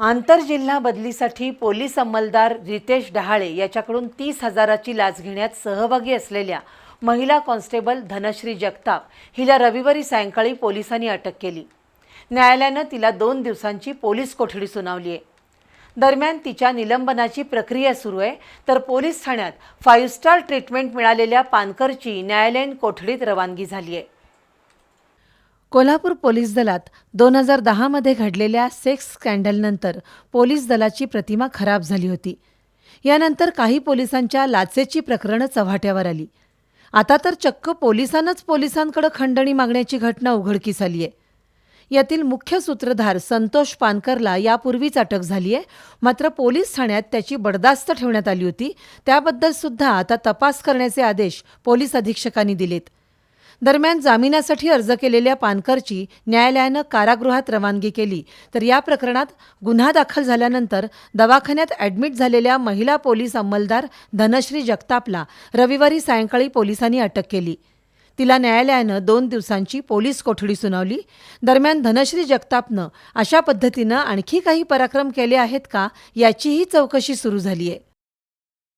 आंतरजिल्हा बदलीसाठी पोलीस अंमलदार रितेश डहाळे याच्याकडून तीस हजाराची लाच घेण्यात सहभागी असलेल्या महिला कॉन्स्टेबल धनश्री जगताप हिला रविवारी सायंकाळी पोलिसांनी अटक केली. न्यायालयानं तिला दोन दिवसांची पोलीस कोठडी सुनावली आहे. दरम्यान तिच्या निलंबनाची प्रक्रिया सुरू आहे तर पोलीस ठाण्यात फाईव्ह स्टार ट्रीटमेंट मिळालेल्या पानकरची न्यायालयीन कोठडीत रवानगी झाली आहे. कोल्हापूर पोलीस दलात दोन हजार दहामध्ये घडलेल्या सेक्स स्कॅन्डलनंतर पोलीस दलाची प्रतिमा खराब झाली होती. यानंतर काही पोलिसांच्या लाचेची प्रकरणं चव्हाट्यावर आली. आता तर चक्क पोलिसांनाच पोलिसांकडे खंडणी मागण्याची घटना उघडकीस आली आहे यातील मुख्य सूत्रधार संतोष पानकरला यापूर्वीच अटक झाली आहे मात्र पोलीस ठाण्यात त्याची बडदास्त ठेवण्यात आली होती. त्याबद्दल सुद्धा आता तपास करण्याचे आदेश पोलीस अधीक्षकांनी दिलेत. दरम्यान जामिनासाठी अर्ज केलेल्या पानकरची न्यायालयानं कारागृहात रवानगी केली. तर या प्रकरणात गुन्हा दाखल झाल्यानंतर दवाखान्यात ॲडमिट झालेल्या महिला पोलीस अंमलदार धनश्री जगतापला रविवारी सायंकाळी पोलिसांनी अटक केली. तिला न्यायालयानं दोन दिवसांची पोलीस कोठडी सुनावली. दरम्यान धनश्री जगतापनं अशा पद्धतीनं आणखी काही पराक्रम केले आहेत का याचीही चौकशी सुरू झाली आहे